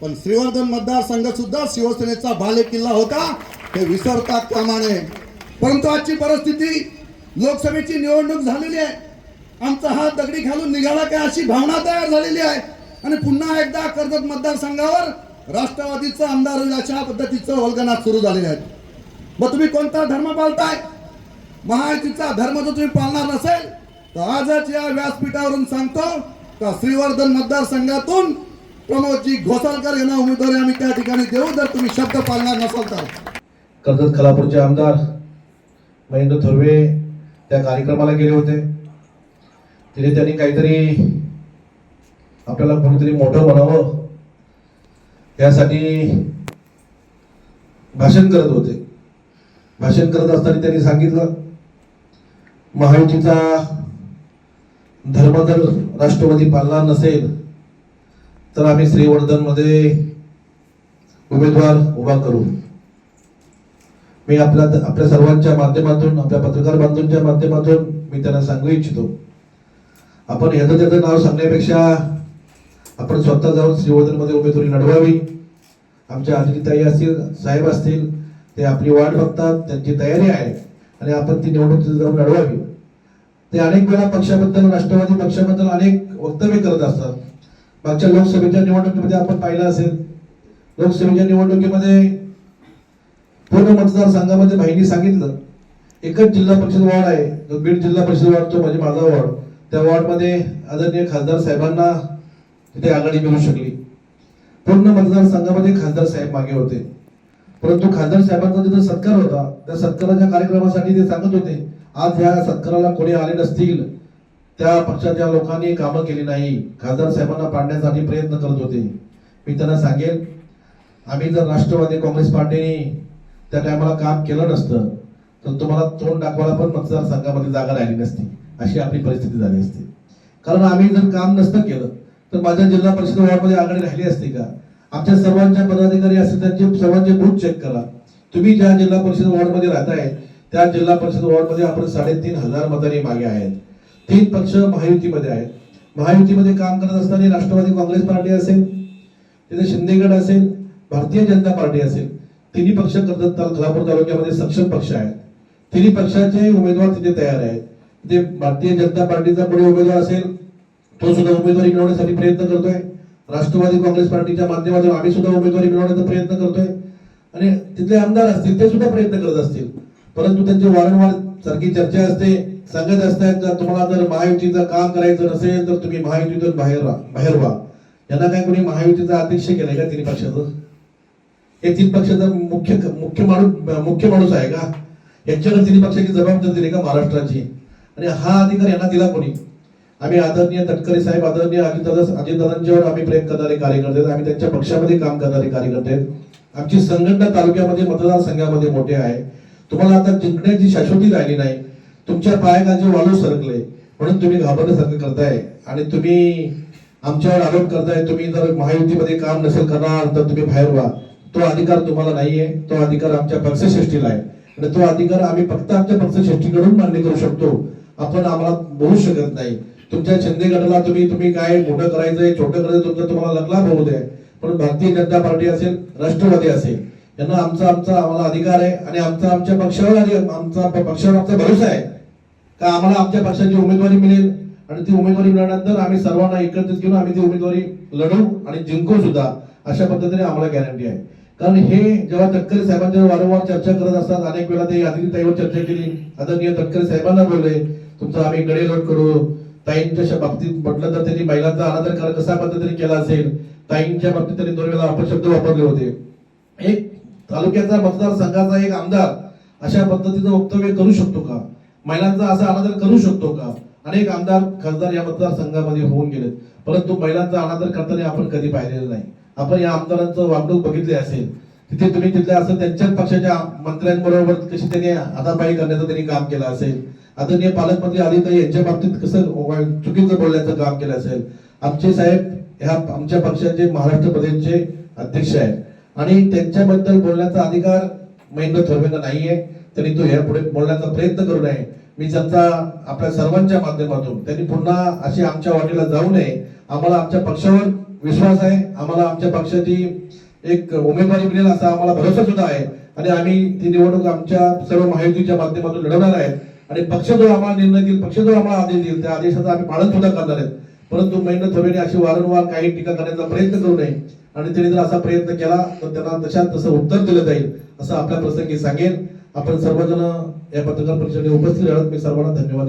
पण श्रीवर्धन मतदारसंघ सुद्धा शिवसेनेचा भाले किल्ला होता हे विसरतात कामाने. परंतु आजची परिस्थिती लोकसभेची निवडणूक झालेली आहे. आमचा हात दगडी घालून निघाला काय अशी भावना तयार झालेली आहे. आणि पुन्हा एकदा कर्जत मतदारसंघावर राष्ट्रवादीचं आमदार अशा पद्धतीचं वल्गनात सुरू झालेले आहेत मग तुम्ही कोणता धर्म पाळताय? महायुतीचा धर्म जर तुम्ही पाळणार नसेल तर आजच या व्यासपीठावरून सांगतो का श्रीवर्धन मतदारसंघातून प्रमोदजी घोसाळकर यांना उमेदवारी आम्ही त्या ठिकाणी देऊ जर तुम्ही शब्द पाळणार नसाल तर. कर्जत खालापूरचे आमदार महेंद्र थोरवे त्या कार्यक्रमाला गेले होते. तिथे त्यांनी काहीतरी आपल्याला कोणीतरी मोठं म्हणावं यासाठी भाषण करत होते. भाषण करत असताना त्यांनी सांगितलं महायुतीचा धर्मधर राष्ट्रवादी पाळला नसेल तर आम्ही श्रीवर्धनमध्ये उमेदवार उभा करू मी आपल्या आपल्या सर्वांच्या माध्यमातून आपल्या पत्रकार बांधूंच्या माध्यमातून मी त्यांना सांगू इच्छितो. आपण ह्याचं त्याचं नाव सांगण्यापेक्षा आपण स्वतः जाऊन श्रीवर्धनमध्ये उमेदवारी लढवावी. आमच्या अजिताई असतील साहेब असतील ते आपली वाट बघतात त्यांची तयारी आहे आणि आपण ती निवडणूक तिथे जाऊन लढवावी. ते अनेक वेळा पक्षाबद्दल राष्ट्रवादी पक्षाबद्दल अनेक वक्तव्य करत असतात. मागच्या लोकसभेच्या निवडणुकीमध्ये आपण पाहिलं असेल लोकसभेच्या निवडणुकीमध्ये पूर्ण मतदारसंघामध्ये भाईनी सांगितलं एकच जिल्हा परिषद वॉर्ड आहे जो बीड जिल्हा परिषद वॉर्ड तो म्हणजे माझा वॉर्ड. त्या वॉर्डमध्ये आदरणीय खासदार साहेबांना तिथे आघाडी मिळू शकली. पूर्ण मतदारसंघामध्ये खासदार साहेब मागे होते. परंतु खासदार साहेबांचा तिथे सत्कार होता त्या सत्काराच्या कार्यक्रमासाठी ते सांगत होते आज ह्या सत्काराला कोणी आले नसतील. त्या पक्षाच्या लोकांनी कामं केली नाही. खासदार साहेबांना पाडण्यासाठी प्रयत्न करत होते. मी त्यांना सांगेन आम्ही जर राष्ट्रवादी काँग्रेस पार्टीने त्या टायमाला काम केलं नसतं तर तुम्हाला तोंड दाखवायला पण मतदारसंघामध्ये जागा राहिली नसती. अशी आपली परिस्थिती झाली असती. कारण आम्ही जर काम नसतं केलं तर माझ्या जिल्हा परिषद वॉर्डमध्ये आघाडी राहिली असती का? आमच्या सर्वांच्या पदाधिकारी असतील त्यांचे सर्वांचे बूथ चेक करा. तुम्ही ज्या जिल्हा परिषद वॉर्डमध्ये राहताय त्या जिल्हा परिषद वॉर्डमध्ये आपण साडेतीन हजार मतांनी मागे आहेत. तीन पक्ष महायुतीमध्ये आहेत. महायुतीमध्ये काम करत असताना राष्ट्रवादी काँग्रेस पार्टी असेल तिथे शिंदेगड असेल भारतीय जनता पार्टी असेल तिन्ही पक्ष कर्जत कोल्हापूर तालुक्यामध्ये सक्षम पक्ष आहेत. तिन्ही पक्षाचे उमेदवार तिथे तयार आहेत. तिथे भारतीय जनता पार्टीचा पुढे उमेदवार असेल तो सुद्धा उमेदवारी मिळवण्यासाठी प्रयत्न करतोय. राष्ट्रवादी काँग्रेस पार्टीच्या माध्यमातून आम्ही सुद्धा उमेदवारी मिळवण्याचा प्रयत्न करतोय. आणि तिथले आमदार असतील ते सुद्धा प्रयत्न करत असतील. परंतु त्यांची वारंवार सारखी चर्चा असते. सांगत असतात का तुम्हाला जर महायुतीचं काम करायचं नसेल तर तुम्ही महायुतीतून बाहेर राहा बाहेर व्हा. यांना काय कोणी महायुतीचा अध्यक्ष केलाय का तिन्ही पक्षाचं? हे तीन पक्षाचा मुख्य मुख्य माणूस मुख्य माणूस आहे का? यांच्याकडे तिन्ही पक्षाची जबाबदारी दिली का महाराष्ट्राची? आणि हा अधिकार यांना दिला कोणी? आम्ही आदरणीय तटकरे साहेब आदरणीय अजितदादा अजितदादांच्यावर आम्ही प्रेम करणारे कार्यकर्ते आम्ही त्यांच्या पक्षामध्ये काम करणारे कार्यकर्ते. आमची संघटना तालुक्यामध्ये मतदारसंघामध्ये मोठे आहे. तुम्हाला आता जिंकण्याची शाश्वती राहिली नाही. तुमच्या पायाखालचे वाळू सरकले म्हणून तुम्ही घाबरण्यासारखं करताय. आणि तुम्ही आमच्यावर आरोप करताय तुम्ही जर महायुतीमध्ये काम नसेल करणार तर तुम्ही बाहेर व्हा. तो अधिकार तुम्हाला नाहीये. तो अधिकार आमच्या पक्षश्रेष्ठीला आहे. आणि तो अधिकार आम्ही फक्त आमच्या पक्षश्रेष्ठीकडून मान्य करू शकतो. आपण आम्हाला बोलू शकत नाही. तुमच्या शिंदे गटाला तुम्ही तुम्ही काय मोठं करायचंय छोटं करायचं तुमचं तुम्हाला लग्न होऊ द्या पण भारतीय जनता पार्टी असेल राष्ट्रवादी असेल यांना आमचा आमचा आम्हाला अधिकार आहे. आणि आमचा आमच्या पक्षावर आणि आमचा पक्षावर आमचा भरोसा आहे. का आम्हाला आमच्या पक्षाची उमेदवारी मिळेल? आणि ती उमेदवारी मिळाल्यानंतर आम्ही सर्वांना एकत्रित घेऊन आम्ही ती उमेदवारी लढवू आणि जिंकू सुद्धा अशा पद्धतीने आम्हाला गॅरंटी आहे. कारण हे जेव्हा तटकरे साहेबांच्या वारंवार चर्चा करत असतात अनेक वेळा ते आदिती ताईवर चर्चा केली. आदरणीय तटकरे साहेबांना बोलले तुमचं आम्ही गडेलोट करू. ताईंच्या बाबतीत म्हटलं तर त्यांनी महिलांचा अनादर कर- कसा पद्धतीने केला असेल? ताईंच्या बाबतीत त्यांनी दोन वेळा अपशब्द वापरले होते. एक तालुक्याचा मतदारसंघाचा एक आमदार अशा पद्धतीचं वक्तव्य करू शकतो का? महिलांचा असा अनादर करू शकतो का? अनेक आमदार खासदार या मतदारसंघामध्ये होऊन गेलेत. परंतु महिलांचा अनादर करताना आपण कधी पाहिलेलं नाही. आपण या आमदारांचं वागणूक बघितली असेल. तिथे तुम्ही तिथल्या असं त्यांच्याच पक्षाच्या मंत्र्यांबरोबर कशी त्यांनी हातापायी करण्याचं त्यांनी काम केलं असेल. आदरणीय पालकमंत्री आदिताई यांच्या बाबतीत कसं चुकीचं बोलण्याचं काम केलं असेल. आमचे साहेब ह्या आमच्या पक्षाचे महाराष्ट्र प्रदेशचे अध्यक्ष आहेत. आणि त्यांच्याबद्दल बोलण्याचा अधिकार महेंद्र थोरवेंना नाहीये. त्यांनी तो यापुढे बोलण्याचा प्रयत्न करू नये. मी त्यांचा आपल्या सर्वांच्या माध्यमातून त्यांनी पुन्हा अशी आमच्या वाटेला जाऊ नये. आम्हाला आमच्या पक्षावर विश्वास आहे. आम्हाला आमच्या पक्षाची एक उमेदवारी मिळेल असा आम्हाला भरोसा सुद्धा आहे. आणि आम्ही ती निवडणूक आमच्या सर्व महायुतीच्या माध्यमातून लढवणार आहे आणि पक्ष जो आम्हाला निर्णय देईल पक्ष जो आम्हाला आदेश देईल त्या आदेशाचा आम्ही पालन सुद्धा करणार आहेत. परंतु महेंद्र थोरेने अशी वारंवार काही टीका करण्याचा प्रयत्न करू नये. आणि त्यांनी जर असा प्रयत्न केला तर त्यांना तशा तसं उत्तर दिलं जाईल असं आपल्या प्रसंगी सांगेल आपण सर्वजण या पत्रकार परिषदेला उपस्थित राहत मी सर्वांना धन्यवाद